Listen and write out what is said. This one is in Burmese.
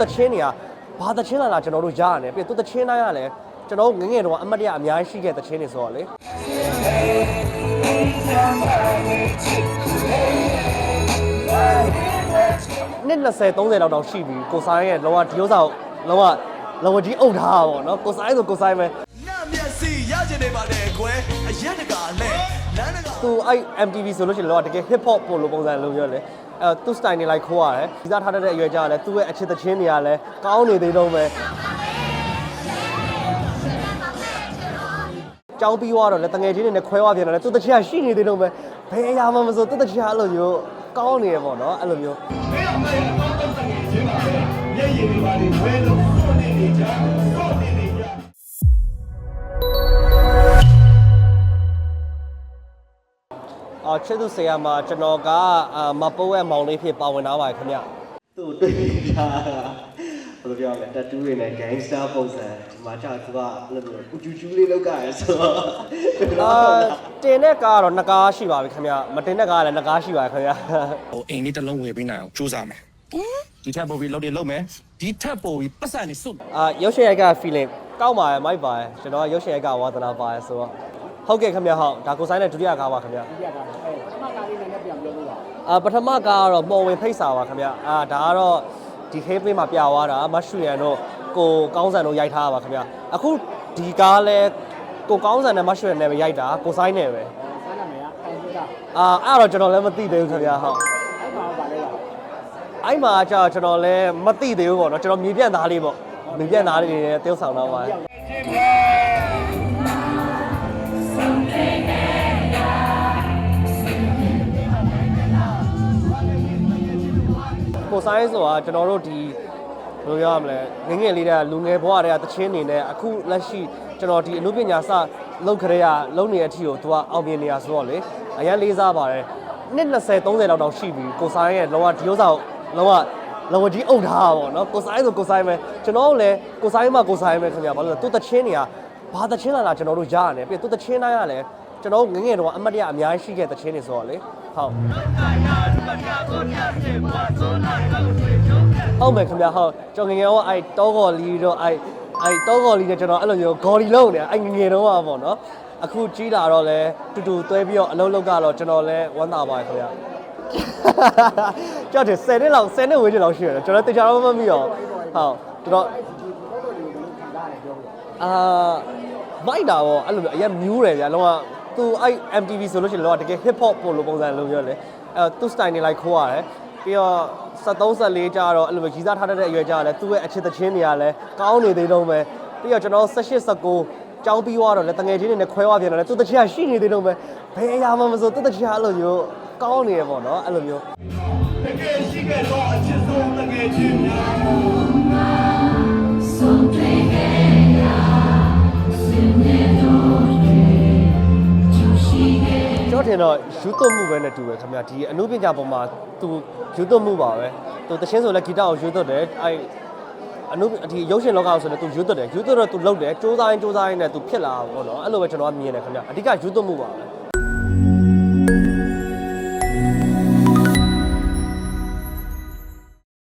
သူတချင်းတွေကဘာတချင်းလာလာကျွန်တော်တို့ကြားရတယ်ပြီးသူတချင်းတိုင်းကလည်းကျွန်တော်တို့ငယ်ငယ်တုန်းကအမတ်တရအများကြီးရှိခဲ့တဲ့တချင်းတွေဆိုတော့လေနှစ်20 30လောက်တောင်ရှိပြီကိုဆိုင်ရဲ့လောကဒီဥစ္စာကိုလောကလောကကြီးအုပ်ထားတာပေါ့နော်ကိုဆိုင်ဆိုကိုဆိုင်ပဲနာမျက်စိရကျင်နေပါတယ်ကွယ်အရက်တကာလဲလမ်းတကာသူအဲ့ MTV ဆိုလို့ရှိရင်လောကတကယ် hip hop ပို့လို့ပုံစံလုံးပြောလေ အဲသူ style နေလိုက်ခိုးရတယ်ဒီစားထားတတ်တဲ့အရွယ်ကြလည်းသူ့ရဲ့အချစ်တချင်းတွေကလည်းကောင်းနေသေးတော့ပဲကြောင်းပြီးသွားတော့လေတငယ်ချင်းတွေနဲ့ခွဲသွားပြန်တယ်လေသူတချင်းကရှိနေသေးတော့ပဲဘယ်အရာမှမဆိုသူတချင်းကအဲ့လိုမျိုးကောင်းနေရပေါ့နော်အဲ့လိုမျိုးမင်းအမေကတော့တတ်တငယ်ချင်းပါပဲမျက်ရည်တွေပါလေဝဲလို့စော့နေနေကြစော့နေနေ အော်ချစ်သူဆရာမကျွန်တော်ကအာမပိုးရဲ့မောင်လေးဖြစ်ပါဝင်လာပါတယ်ခင်ဗျသူ့တွေ့နေတာဘယ်လိုပြောရမလဲတတူးတွေနဲ့ gangster ပုံစံဒီမှာကျသူကအဲ့လိုမျိုးဥကျူကျူးလေးလောက်ကြရဲဆိုတော့အာတင်တဲ့ကားကတော့နှစ်ကားရှိပါပြီခင်ဗျမတင်တဲ့ကားကလည်းနှစ်ကားရှိပါခင်ဗျဟိုအိမ်လေးတစ်လုံးဝယ်ပေးနိုင်အောင်စူးစမ်းမယ်ဒီထက်ပိုပြီးလုပ်တယ်လုပ်မယ်ဒီထက်ပိုပြီးပတ်စံနေစုအာရုပ်ရှင်ရိုက်က feeling ကောက်ပါရဲ့မိုက်ပါရဲ့ကျွန်တော်ကရုပ်ရှင်ရိုက်ကဝါသနာပါရဲ့ဆိုတော့ ဟုတ်ကဲ့ခင်ဗျဟုတ်ဒါကိုဆိုင်တဲ့ဒုတိယကားပါခင်ဗျဒုတိယကားအဲပထမကားလေးလည်းပြန်ပြောလို့ပါအာပထမကားကတော့ပေါ်ဝင်ဖိတ်စာပါခင်ဗျအာဒါကတော့ဒီဟေးပေးမှာပြသွားတာမတ်ရှူရန်တို့ကိုကောင်းဆန်တို့ရိုက်ထားတာပါခင်ဗျအခုဒီကားလဲကိုကောင်းဆန်နဲ့မတ်ရှူရန်နဲ့ပဲရိုက်တာကိုဆိုင်နဲ့ပဲဆိုင်နာမည်ကခိုင်စုတာအာအဲ့တော့ကျွန်တော်လည်းမသိသေးဘူးခင်ဗျဟုတ်အဲ့မှာကျတော့ကျွန်တော်လည်းမသိသေးဘူးပေါ့နော်ကျွန်တော်မြေပြန့်သားလေးပေါ့မြေပြန့်သားလေးတွေနဲ့တယောက်ဆောင်တော့ပါ ကိုဆိုင်ဆိုတာကျွန်တော်တို့ဒီဘယ်လိုပြောရမလဲငယ်ငယ်လေးတည်းကလူငယ်ဘဝတည်းကတချင်းနေနဲ့အခုလက်ရှိကျွန်တော်ဒီအမှုပညာစလုပ်ခရေကလုပ်နေတဲ့အထိကိုသူကအောင်မြင်နေရဆိုတော့လေအရင်လေးစားပါတယ်နှစ်20 30လောက်တောင်ရှိပြီကိုဆိုင်ရဲ့လောကဒီဥစ္စာကိုလောကလောကကြီးအုပ်ထားတာပေါ့နော်ကိုဆိုင်ဆိုကိုဆိုင်ပဲကျွန်တော်တို့လည်းကိုဆိုင်မှကိုဆိုင်ပဲခင်ဗျာဘာလို့လဲသူတချင်းတွေကဘာတချင်းလာလာကျွန်တော်တို့ကြားရတယ်ပြီးသူတချင်းတိုင်းကလည်း ကျွန်တော်တို့ငယ်ငယ်တုန်းကအမတ်တရအများကြီးရှိခဲ့တဲ့တချင်းတွေဆိုတော့လေဟုတ်ဟုတ်မယ်ခင်ဗျာဟုတ်ကျွန်တော်ငယ်ငယ်တော့အဲတောကော်လီတော့အဲအဲတောကော်လီနဲ့ကျွန်တော်အဲ့လိုမျိုးဂေါ်လီလုံးနေအဲငယ်ငယ်တော့ပါပေါ့နော်အခုကြီးလာတော့လဲတူတူတွဲပြီးတော့အလုံးလုံးကတော့ကျွန်တော်လဲဝမ်းသာပါတယ်ခင်ဗျာကြောက်တယ်10နှစ်လောက်10နှစ်ဝေးချင်လောက်ရှိရတယ်ကျွန်တော်တေချာတော့မမီတော့ဟုတ်တော်တော်အာမိုက်တာပေါ့အဲ့လိုမျိုးအရင်မြူးတယ်ဗျာလုံးဝ သူအဲ့ MTV ဆိုလို့ရှိရင်လောကတကယ် hip hop ပို့လို့ပုံစံလုံးပြောလေအဲသူ style နေလိုက်ခိုးရတယ်ပြီးတော့73 74ကြာတော့အဲ့လိုမျိုးကြီးစားထားတတ်တဲ့အရွယ်ကြာလည်းသူ့ရဲ့အချစ်တချင်းတွေကလည်းကောင်းနေသေးတော့ပဲပြီးတော့ကျွန်တော်18 19ကျောင်းပြီးသွားတော့လည်းတငယ်ချင်းတွေနဲ့ခွဲသွားပြန်တယ်လေသူတချင်းကရှိနေသေးတော့ပဲဘယ်အရာမှမဆိုသူတချင်းကအဲ့လိုမျိုးကောင်းနေရပေါ့နော်အဲ့လိုမျိုးတကယ်ရှိခဲ့တော့အချစ်ဆုံးတကယ်ချင်းများ ကျွန်တော်ထင်တော့ယူသွတ်မှုပဲနဲ့တူပဲခင်ဗျာဒီအနုပညာပေါ်မှာသူယူသွတ်မှုပါပဲသူတချင်းဆိုလဲဂီတကိုယူသွတ်တယ်အဲအနုဒီရုပ်ရှင်လောကဆိုလဲသူယူသွတ်တယ်ယူသွတ်တော့သူလှုပ်တယ်စူးစမ်းစူးစမ်းနဲ့သူဖြစ်လာတာပေါ့နော်အဲ့လိုပဲကျွန်တော်ကမြင်တယ်ခင်ဗျာအဓိကယူသွတ်မှုပါပဲ